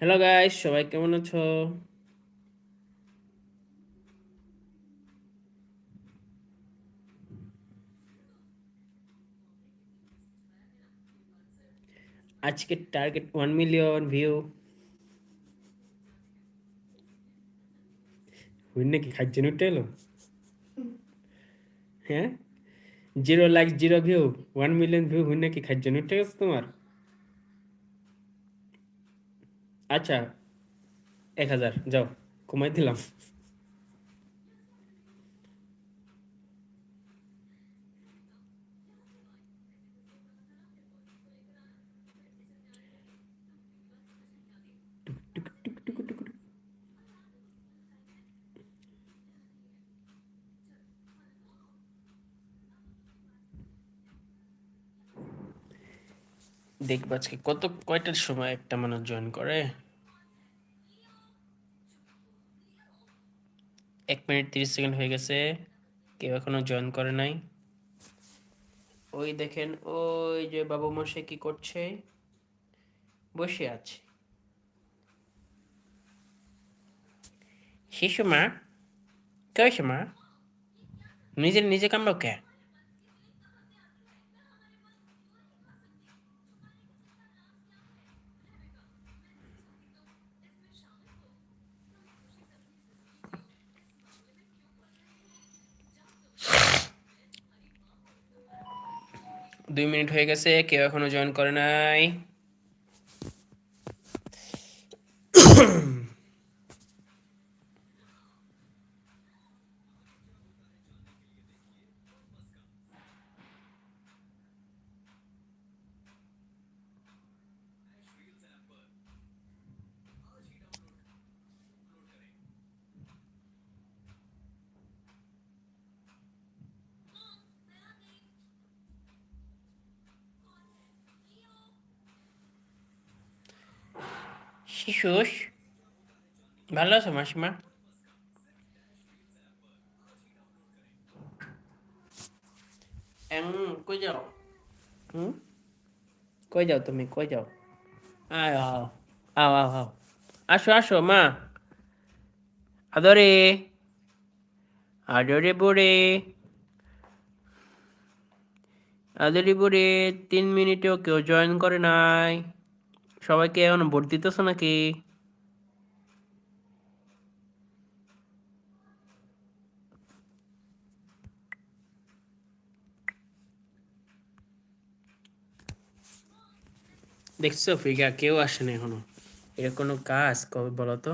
Hello guys সবাই কেমন আছো? আজকে টার্গেট ওয়ান মিলিয়ন ভিউ হইন নাকি খাইছেন উঠে এলো হ্যাঁ? Zero like zero view one million view হইন নাকি খাইছেন উঠে গেছে তোমার? আচ্ছা এক হাজার, যাও, কমাই দিলাম। দেখব আজকে কত, কয়টার সময় একটা মানুষ জয়েন করে? এক মিনিট তিরিশ সেকেন্ড হয়ে গেছে, কেউ এখনও জয়েন করে নাই। ওই দেখেন, ওই যে বাবু মশাই কি করছে? বসে আছে। শিশু মা কে হয়েছে মা? নিজের নিজে কামড়ো কে? দুই মিনিট হয়ে গেছে কেউ এখনও জয়েন করে নাই। শিশুস ভালো আছো মাসিমা কই যাও হুম কই যাও তুমি কই যাও আয় আও আও আও আও আসো আসো মা আদরে আদরে বুড়ে আদরে বুড়ে তিন মিনিটেও কেউ জয়েন করে নাই সবাইকে এখন ভোট দিতেছ নাকি? দেখছ ফিগা, কেউ আসেনি এখনও। এর কোনো কাজ, কবে বলো তো?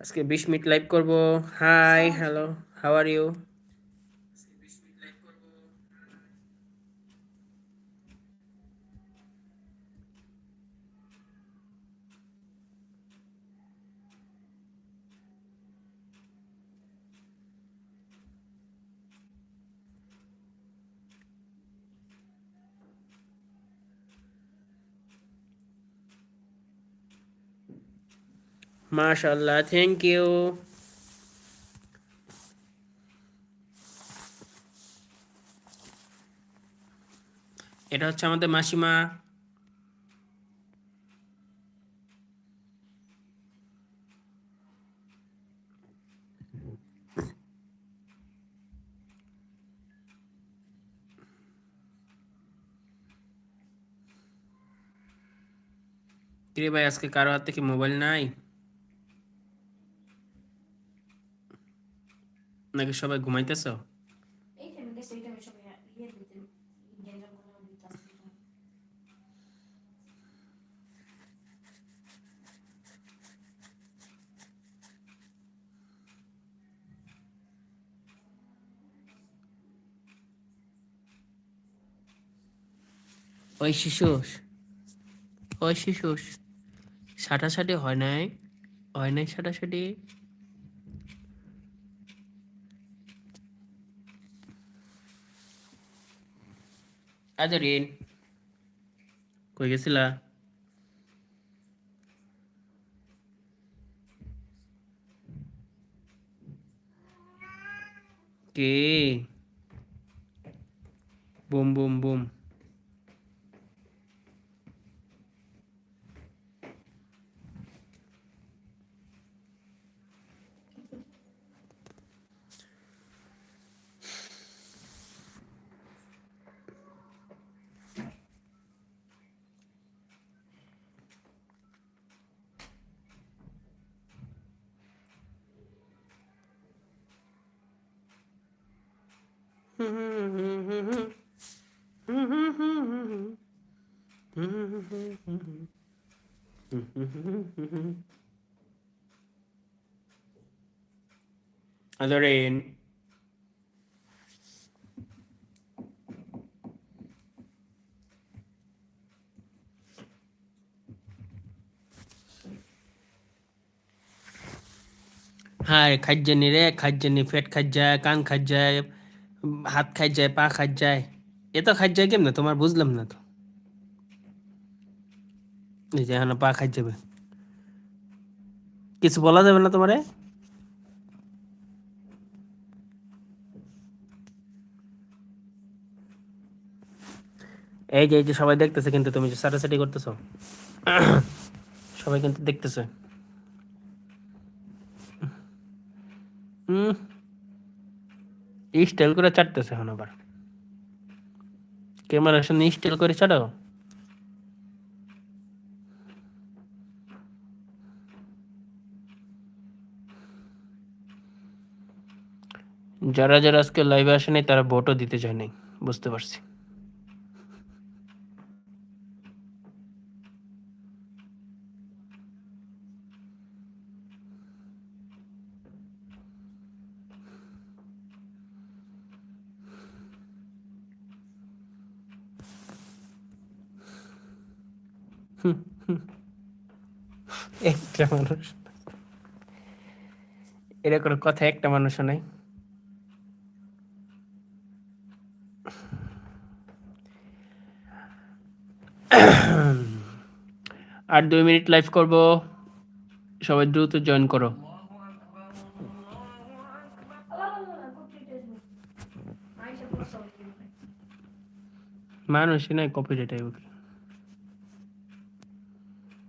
আজকে বিশ মিনিট লাইভ করব। Hi hello how are you মাশাল্লাহ থ্যাংক ইউ এটা হচ্ছে আমাদের মাসিমা। কিরে ভাই, আজকে কারও হাতে কি মোবাইল নাই নাকি সবাই ঘুমাইতেছ এই টাইমে গেছে এই টাইমে সবাই ইয়ে দিতে গেঞ্জাম গুলো দিতে আসছে ওই শিশুস ওই শিশুস সাটাসাটি হয় নাই? হয় নাই সাটাসাটি? Adrin. Kuya sila. Okay. Boom, boom, boom. À, Lorraine. Hi, khajani re, khajani fet khajay, kan khajay. হাত খাই যায়, পা খাই যায়। এ তো খাজ যায় কেমনে? তোমার বুঝলাম না তো। এই পা খাই যাবে। কিছু বলা যাবে না তোমারে? এই যে এই যে সবাই দেখতেছে কিন্তু, তুমি যে সাটাসাটি করতেছো। সবাই কিন্তু দেখতেছে। হুম স্টাইল করে চাটতেছে এখন আবার। ক্যামেরার সামনে স্টাইল করে চাটাও যারা যারা আজকে লাইভে আসেনি, তারা ভোটও দিতে চায়নি, বুঝতে পারছি। একটা মানুষ। কোনো কথা একটা মানুষও নাই। আর দুই মিনিট লাইভ করব। সবাই দ্রুত জয়েন করো। মানুষই নাই কপি কি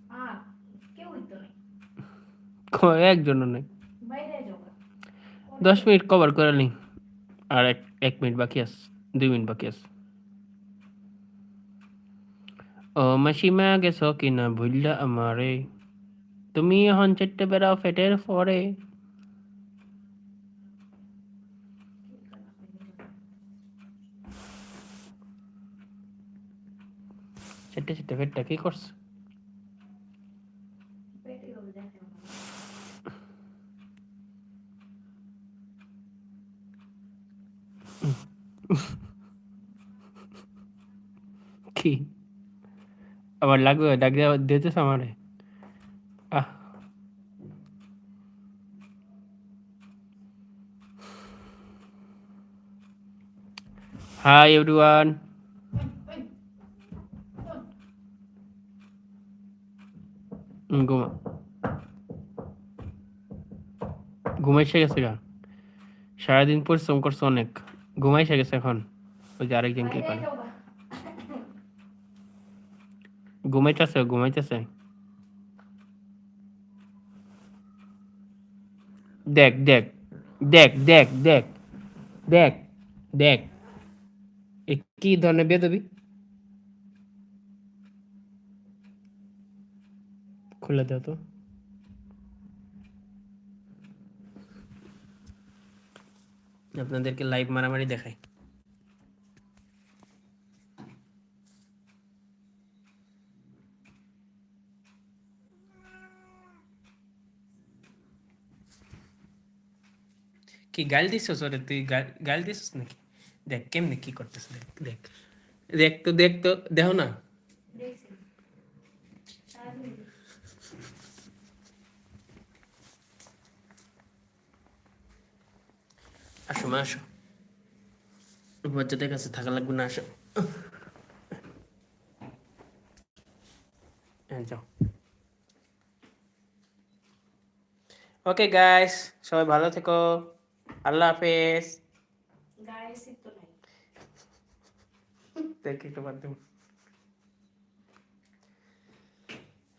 আর কেউ হইতো নাই ক- একজনও নাই। দশ মিনিট কভার করে নি আর এক এক মিনিট বাকি আছে, দুই মিনিট বাকি আছে। ও মাসিমা, গেছ কিনা ভুললা আমারে? তুমি এখন চারটে বেড়াও ফেটের পরে। চারটে চারটে ফেটটা কি করছে? কি? আবার লাগবে? ডাক দেওয়া দিতেছ আমারে? আহ। হাই এভরিওয়ান ঘুমা। ঘুমাইছে গেছে গা। সারাদিন পরিশ্রম করছে অনেক। ঘুমাইছে গেছে এখন। ওই যে আরেকজন কি বাইরে করে যাও গা। ঘুমাইতেছে ঘুমাইতেছে। দেখ দেখ দেখ দেখ দেখ দেখ দেখ। কি ধরনের বেদবি? খুলে দাও তো। আপনাদেরকে লাইভ মারামারি দেখাই। কি গাল দিছিস তুই গাল- দিছিস নাকি দেখ কেমনে কি করতেছ দেখ দেখ দেখ তো দেখ তো দেখো না আসো মা আসো বাচ্চাদের কাছে থাকা লাগবে না আসো ওকে গাইস সবাই ভালো থেকো আল্লাহ হাফেজ।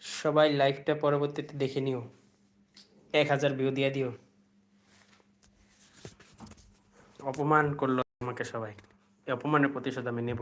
সবাই লাইফটা পরবর্তীতে দেখে নিও। এক হাজার ভিউ দিয়ে দিও। অপমান করল আমাকে সবাই। অপমানের প্রতিশোধ আমি নেব।